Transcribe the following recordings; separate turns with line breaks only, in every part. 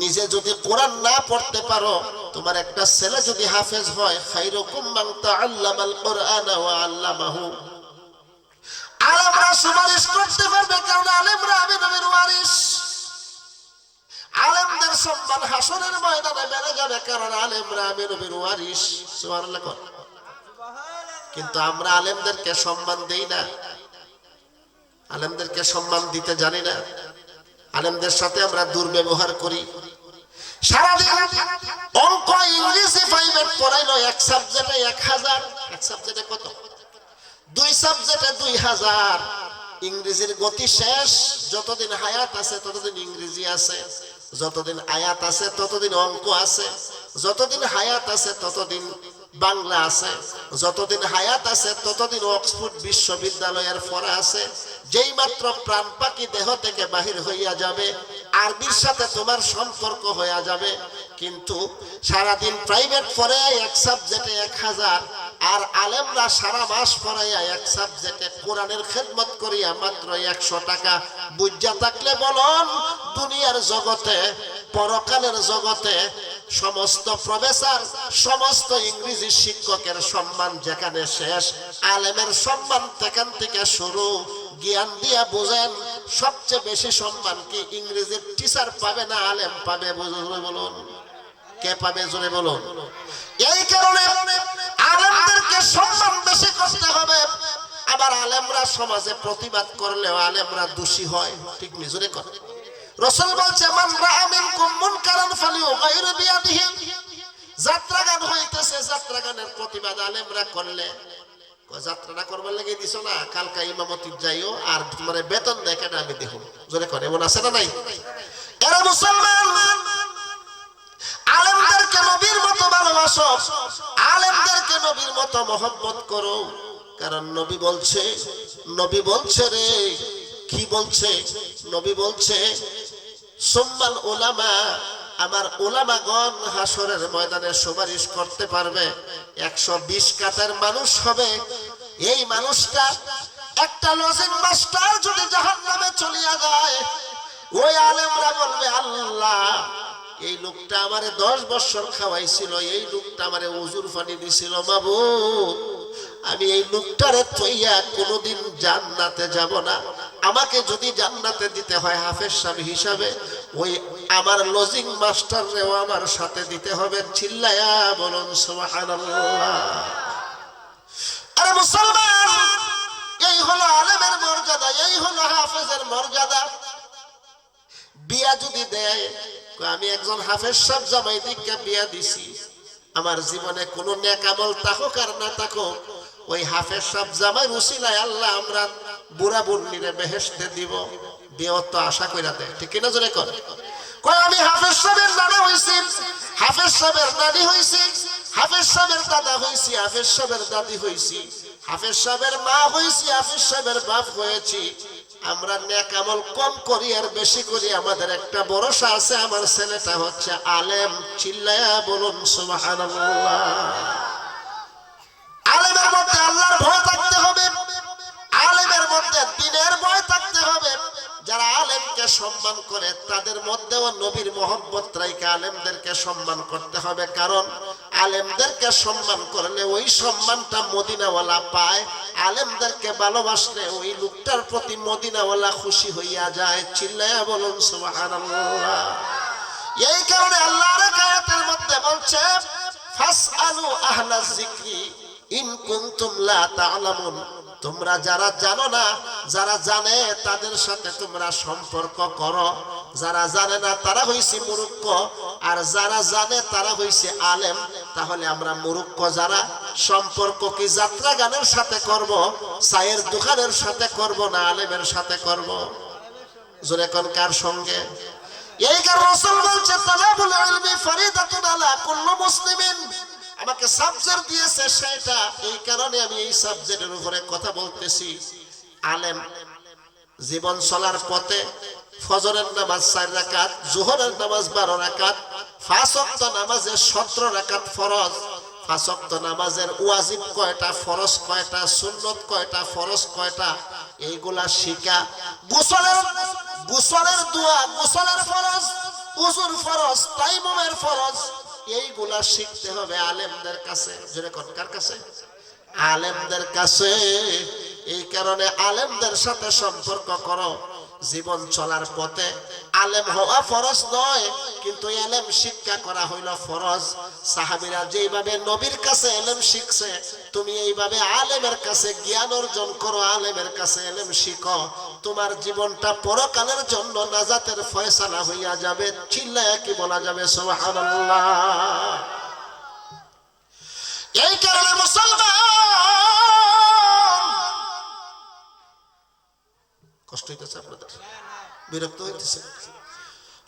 নিজে যদি কোরআন না পড়তে পারো, তোমার একটা ছেলে যদি হাফেজ হয় খাইরকুম মান তাআল্লামাল কোরআন ওয়া আল্লামাহু। আলেমরা সুপারিশ করতে পারবে, কারণ আলেমরা আমি নবীর আলেমদের সম্মান হাসনের ময়দানে বেড়ে যাবে, কারণ আলেমরা আমি নবীর ওয়ারিস। কিন্তু আমরা আলেমদেরকে সম্মান দেই না। আলেমদেরকে সম্মান দিতে জানি না। আলেমদের সাথে আমরা দুর্ব্যবহার করি। সারাদিন অঙ্ক ফাইভের এক সাবজেক্টে এক হাজার, এক সাবজেক্টে কত? দুই সাবজেক্টে দুই হাজার। ইংরেজির গতি শেষ, যতদিন হায়াত আছে, ততদিন ইংরেজি আছে। যতদিন আয়াত আছে, ততদিন অঙ্ক আছে। যতদিন হায়াত আছে, ততদিন বাংলা আছে, যতদিন হায়াত আছে, ততদিন অক্সফোর্ড বিশ্ববিদ্যালয়ের ফরা আছে। যেই মাত্র প্রাণ পাখি দেহ থেকে বাহির হইয়া যাবে, আরবির সাথে তোমার সম্পর্ক হইয়া যাবে। কিন্তু সারাদিন প্রাইভেট পড়ে এক সাবজেক্টে এক হাজার, আর আলেমরা সারা মাস পড়াইয়া এক সাবজেক্টে কোরআনের খেদমত করিয়া মাত্র একশো টাকা। বুঝা থাকলে বলন, দুনিয়ার জগতে, পরকালের জগতে সমস্ত প্রফেসর, সমস্ত ইংরেজি শিক্ষকের সম্মান যেখানে শেষ, আলেমের সম্মান সেখান থেকে শুরু। জ্ঞান দিয়া বুঝেন, সবচেয়ে বেশি সম্মান কি ইংরেজির টিচার পাবে না আলেম পাবে? বলুন। কে পাবে? জোরে বলুন। এই কারণে আলেমদেরকে সম্মান বেশি করতে হবে। আবার আলেমরা সমাজে প্রতিবাদ করলেও আলেমরা দোষী হয়। ঠিক নিজরে করে রসুল বলছে, মান রাআ মিনকুম মুনকারান ফালিয়ুগাইর বিয়াদিহি। যাত্রা গান হইতেছে যাত্রা গানের প্রতিবাদ আলেমরা করলে। যাত্রাটা করবার লাগে দিছো না? কালকা ইমামতি যাইও আর মানে বেতন দেখে না আমি দেখো জোরে করে এমন আছে না নাই? এরা মুসলমান! আলেমদেরকে নবীর মতো ভালোবাসো। আলেমদেরকে নবীর মতো মহব্বত করো। কারণ নবী বলছে নবী বলছে রে। কি বলছে? নবী বলছে সোম্মাল ওলামা, আমার ওলামাগণ হাসরের ময়দানে সুপারিশ করতে পারবে, একশো বিশ কাতার মানুষ হবে। এই মানুষটা একটা লজিং মাস্টার যদি জাহান নামে চলিয়া যায়, ওই আলেমরা বলবে, আল্লাহ, এই লোকটা আমারে দশ বছর খাওয়াইছিল, এই লোকটা আমারে উজুর পানি দিছিল বাবু আমি এই লোকটারে থইয়া কোনোদিন জান্নাতে যাব না। আমাকে যদি জান্নাতে দিতে হয় হাফেজ সাহেব হিসাবে, ওই আমার লজিং মাস্টাররেও আমার সাথে দিতে হবে চিল্লায়া বলুন আরে মুসলমান, এই হলো আলেমের মর্যাদা, এই হলো হাফেজের মর্যাদা। বিয়া যদি দেয় আমি একজন হাফেজ সাহেব জামাই দিকে বিয়া দিছি। আমার জীবনে কোনো নেকামল থাকুক আর না থাকুক, ওই হাফেজ সাহেব জামাই রুসিলায় আল্লাহ আমরা বুড়া বুড়নিরে বেহেশতে দিব। বিয়ে তো আশা কইরা দেয় ঠিক কিনা জোরে করে কয়, আমি হাফেজ সাহেবের নানা হইছি। হাফেজ সাহেবের নানি হইছি। হাফেজ সাহেবের দাদা হইছি। হাফেজ সাহেবের দাদি হইছি। হাফেজ সাহেবের মা হইছি। হাফেজ সাহেবের বাপ হয়েছি। আমরা নেকামল কম করি, আর বেশি করি। আমাদের একটা ভরসা আছে। আমার ছেলেটা হচ্ছে আলেম। চিল্লায়া বলুন, সুবহানাল্লাহ। আলেমের মধ্যে আল্লাহর ভয় আলেমের মধ্যে দিনের ভয় থাকতে হবে। যারা আলেমকে সম্মান করে, তাদের মধ্যেও নবীর মোহাম্মত রাইকে আলেমদেরকে সম্মান করতে হবে। কারণ আলেমদেরকে সম্মান করলে ওই সম্মানটা মদিনাওয়ালা পায়। আলেমদেরকে ভালোবাসলে ওই লোকটার প্রতি মদিনাওয়ালা খুশি হইয়া যায়। চিল্লায়া বলুন এই কারণে আল্লাহর কায়াতের মধ্যে বলছে, ফাসআলু আহলা যিকরি, ইন কুনতুম লা তা'লামুন। তোমরা যারা জানো না, যারা জানে তাদের সাথে তোমরা সম্পর্ক করো। যারা জানে না তারা হইছে মুরুক্ষ আর যারা জানে তারা হইছে আলেম। তাহলে আমরা মুরুক্ষ যারা, সম্পর্ক কি যাত্রা গানের সাথে করব, চায়ের দোকানের সাথে করব না আলেমের সাথে করব? জোরে কার সঙ্গে? এই কারণে রাসূল বলছে, তালাবুল ইলমি ফরিদাতুন আলা কুল্লি মুসলিমিন। আমাকে সাবজেক্ট দিয়েছে সেটা, এই কারণে আমি এই সাবজেক্টের উপরে কথা বলতেছি। আলেম, জীবন চলার পথে ফজরের নামাজ চার রাকাত, জোহরের নামাজ বারো রাকাত ওয়াক্ত নামাজের সতেরো রাকাত ফরজ। ওয়াক্ত নামাজের ওয়াজিব কয়টা, ফরজ কয়টা, সুন্নত কয়টা, ফরজ কয়টা, এইগুলা শিখা। গোসলের গোসলের দোয়া, গোসলের ফরজ, উজুর ফরজ, তাইমুমের ফরজ এইগুলা শিখতে হবে আলেমদের কাছে। জোরে কোন, কার কাছে? আলেমদের কাছে। এই কারণে আলেমদের সাথে সম্পর্ক করো। জীবন চলার পথে আলেম হওয়া ফরজ নয়, কিন্তু এলেম শিক্ষা করা হইল ফরজ। সাহাবিরা যেইভাবে নবীর কাছে এলেম শিখছে, তুমি এইভাবে আলেমের কাছে জ্ঞান অর্জন করো, আলেমের কাছে এলেম শিখো। তোমার জীবনটা পরকালের জন্য নাজাতের ফয়সালা হইয়া যাবে, চিল্লায় কি বলা যাবে? সুবহানাল্লাহ। এই কারণে মুসলমান কষ্ট হইতেছে আপনাদের। বিরক্ত হইতেছে।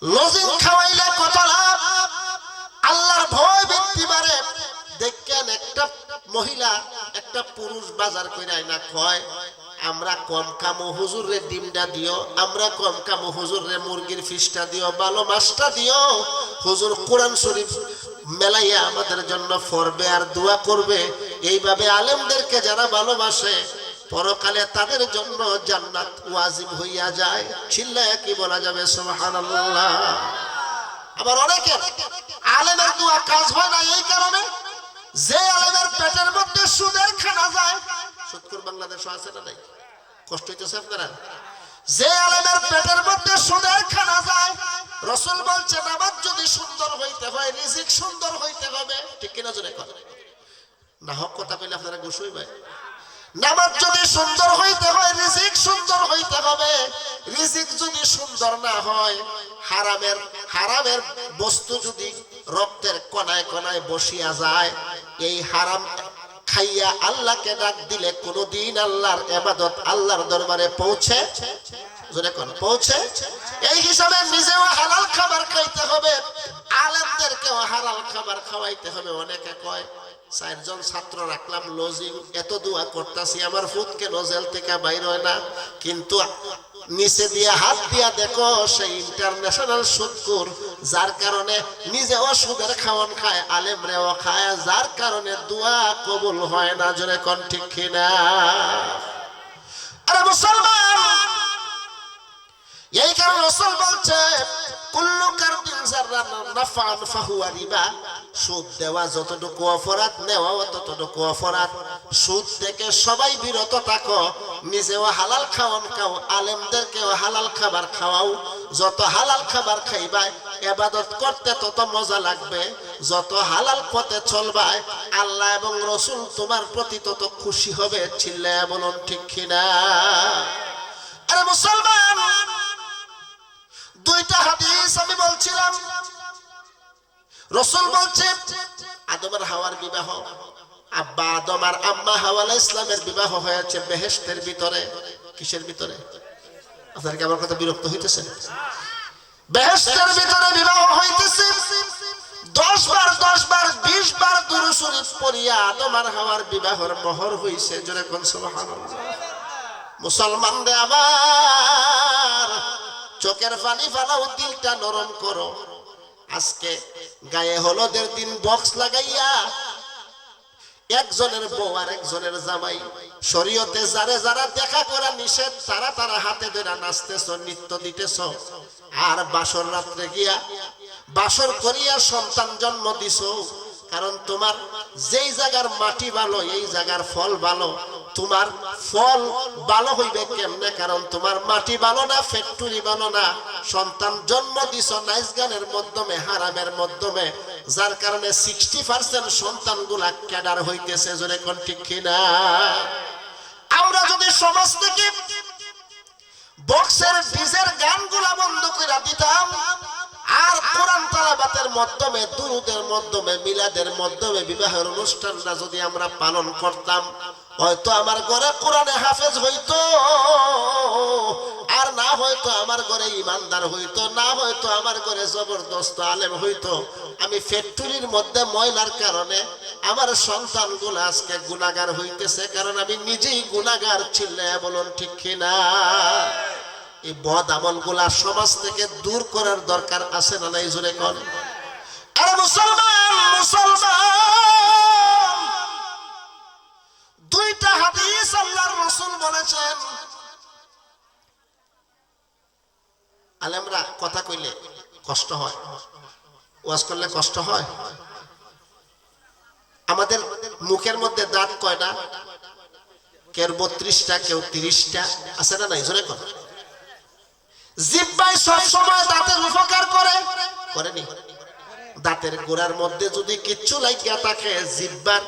লজিং খাওয়াইলে কত লাভ। আল্লাহর ভয় ব্যক্তি বাড়ে। দেখেন একটা মহিলা, একটা পুরুষ বাজার কইরাই না কয়, আমরা কম কামো হুজুর রে ডিমটা দিও, আমরা কম কামো হুজুর রে মুরগির ফিসটা দিও ভালো মাছটা দিও। হুজুর কোরআন শরীফ মেলাইয়া আমাদের জন্য ফরবে আর দোয়া করবে। এইভাবে আলেমদেরকে যারা ভালোবাসে পরকালে তাদের জন্য জান্নাত ওয়াজিব হইয়া যায়। চিল্লায় কি বলা যাবে? সুবহানাল্লাহ। আবার অনেকের আলেমের দোয়া কাজ হয় না এই কারণে যে আলেমের পেটের মধ্যে সুদের খানা যায় সুদকুর বাংলাদেশ আছে না নাই? কষ্ট হইতেছে আপনারা? যে আলেমের পেটের মধ্যে সুদের খানা যায়, রসুল বলছে, নামাজ যদি সুন্দর হইতে হয়, রিজিক সুন্দর হইতে হবে। ঠিক কিনা জোরে কথা? না হক কথা কইলে আপনারা গুছুই ভাই নামাজ যদি সুন্দর হইতে হয়, রিজিক সুন্দর হইতে হবে। রিজিক যদি সুন্দর না হয়, হারামের হারামের বস্তু যদি রক্তের কণায় কণায় বসিয়া যায়, এই হারাম খাইয়া আল্লাহকে ডাক দিলে কোনদিন আল্লাহর এবাদত আল্লাহর দরবারে পৌঁছে? পৌঁছে? এই হিসাবে নিজেও হালাল খাবার খাইতে হবে। খাবার খাওয়াইতে হবে, অনেকে কয়, চারজন ছাত্র রাখলাম লজিং এত দোয়া করতেছি, আমার ফুট কেন জেল থেকে বাইর হয় না? কিন্তু নিচে দিয়ে হাত দিয়া দেখো, সেই ইন্টারন্যাশনাল সুদকুর যার কারণে নিজেও সুদের খাওয়ান খায় আলেম রেও খায়, যার কারণে দোয়া কবুল হয় না, জোরে কোন ঠিক কিনা? আরে মুসলমান! এই কারণে রসুল বলছে, কুল্লু কারদিন জাররান নাফআন ফাহুয়া রিবা। সুদ দেওয়া যতটুকু অপরাধ, নেওয়াও ততটুকু অপরাধ। সুদ থেকে সবাই বিরত থাকো, নিজেও হালাল খাওয়ান খাও, আলেমদেরকেও হালাল খাবার খাওয়াও। যত হালাল খাবার খাইবাই এবাদত করতে তত মজা লাগবে। যত হালাল পথে চলবাই আল্লাহ এবং রসুল তোমার প্রতি তত খুশি হবে, চিল্লায় বলুন ঠিক কিনা? আরে মুসলমান, দুইটা হাদিস আমি বলছিলাম। রসুল বলছে আদমের হাওয়ার বিবাহ, আব্বা আদম আর আম্মা হাওয়ালা ইসলামের বিবাহ হয়েছে বেহেস্তের ভিতরে। কিসের ভিতরে? আপনার কি আমার কথা বিরক্ত হইতেছে বেহেস্তের ভিতরে বিবাহ হইতেছে। দশ বার দশ বার, বিশ বার দুরু শরীফ পড়িয়া হাওয়ার বিবাহর মোহর হইছে। জোরে কোন মুসলমান রে আবার চোখের পানি ফালাও, দিলটা নরম করো। আজকে গায়ে হলদের দিন বক্স লাগাইয়া একজনের বউ আর একজনের জামাই। শরীয়তে যারে যারা দেখা করা নিষেধ, তারা তারা হাতে ধরে নাচতেছ, নৃত্য দিতেছ। আর বাসর রাত্রে গিয়া বাসর করিয়া সন্তান জন্ম দিছ। কারণ তোমার যেই জায়গার মাটি ভালো, এই জায়গার ফল ভালো তোমার ফল ভালো হইবে কেমনে? কারণ তোমার মাটি ভালো না, ফ্যাক্টরি ভালো না। সন্তান জন্ম দিছ নাইস গানের মাধ্যমে, হারামের মাধ্যমে। যার কারণে সিক্সটি পার্সেন্ট সন্তানগুলা ক্যাডার হইতেছে, জোরে কোন ঠিক কিনা? আমরা যদি সমাজ থেকে বক্সের ডিজের গানগুলা বন্ধ করে দিতাম, আর কোরআন তালাবাতের মাধ্যমে, দুরুদের মাধ্যমে, মিলাদের মাধ্যমে বিবাহের অনুষ্ঠানটা যদি আমরা পালন করতাম হয়তো আমার ঘরে কোরআনে হাফেজ হইতো, আর না হয়তো আমার ঘরে ইমানদার হইতো, না হয়তো আমার ঘরে জবরদস্ত আলেম হইতো। আমি ফ্যাক্টরির মধ্যে ময়লার কারণে আমার সন্তানগুলো আজকে গুণাগার হইতেছে, কারণ আমি নিজেই গুণাগার ছিলে, বলুন ঠিক কিনা? এই বদ আমলগুলা সমাজ থেকে দূর করার দরকার আছে না নাই জোরে কন? আরে মুসলমান মুসলমান! দুইটা হাদিস আল্লাহর বলেছেন। আলেমরা কথা কইলে কষ্ট হয়, ওয়াজ করলে কষ্ট হয়। আমাদের মুখের মধ্যে দাঁত কয়টা কেউ বত্রিশটা, কেউ তিরিশটা, আছে না নাই? জোরে কর জিব্বাই সব সময় দাঁতের উপকার করে? করেনি। দাঁতের গোড়ার মধ্যে যদি কিচ্ছু লাগিয়া থাকে, জিব্বার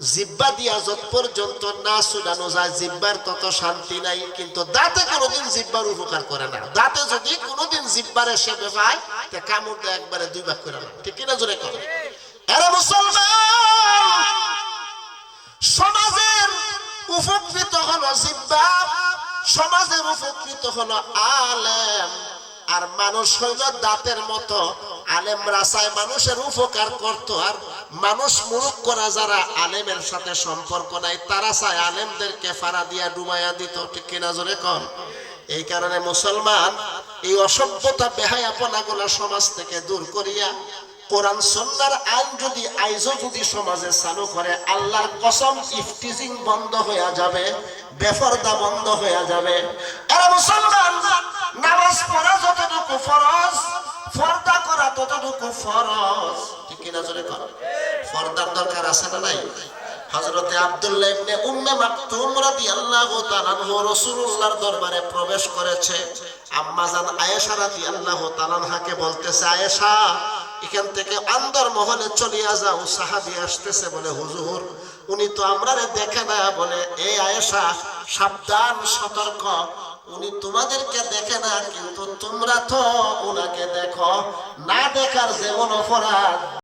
জিব্বা দিয়া যত পর্যন্ত না শুনানো যায়, জিব্বার তত শান্তি নাই। কিন্তু দাঁতে কোনোদিন জিব্বার উপকার করে না। দাঁতে যদি কোনোদিন জিব্বার এসে পায় তে কামড় দেয় একবারে দুই ভাগ করে না। ঠিক কিনা জোরে করে আরে মুসলমান! সমাজের উপকৃত হলো জিব্বা, সমাজের উপকৃত হলো আলেম। আর মানুষ হইল দাঁতের মতো। আলেম রাসায় মানুষের উপকার করতো, আর মানুষ মুরুখ করা যারা আলেমের সাথে সম্পর্ক নাই, তারা চায় আলেমদেরকে ফাড়া দিয়া ডুবাইয়া দিত, ঠিক কিনা জোরে কম এই কারণে মুসলমান এই অসভ্যতা, বেহায়াপনাগুলো সমাজ থেকে দূর করিয়া কোরআন সন্ন্যার আইন যদি, আইজও যদি সমাজে চালু করে, আল্লাহর কসম ইফটিজিং বন্ধ হয়ে যাবে, বেফরদা বন্ধ হয়ে যাবে। এরা মুসলমান, নামাজ পড়া যতটুকু ফরজ, ফর্দা করা ততটুকু ফরজ। দরবারে প্রবেশ করেছে। আম্মা জান আয়েশা রাদিয়াল্লাহু তাআলা আনহাকে বলতেছে, আয়েশা, এখান থেকে আন্দর মহলে চলিয়া যাও, সাহাবী আসতেছে বলে, হুজুর, উনি তো আমরারে দেখে না, বলে এই আয়েশা, সাবধান, সতর্ক, উনি তোমাদেরকে দেখে না, কিন্তু তোমরা তো ওনাকে দেখো। না দেখার যেমন অপরাধ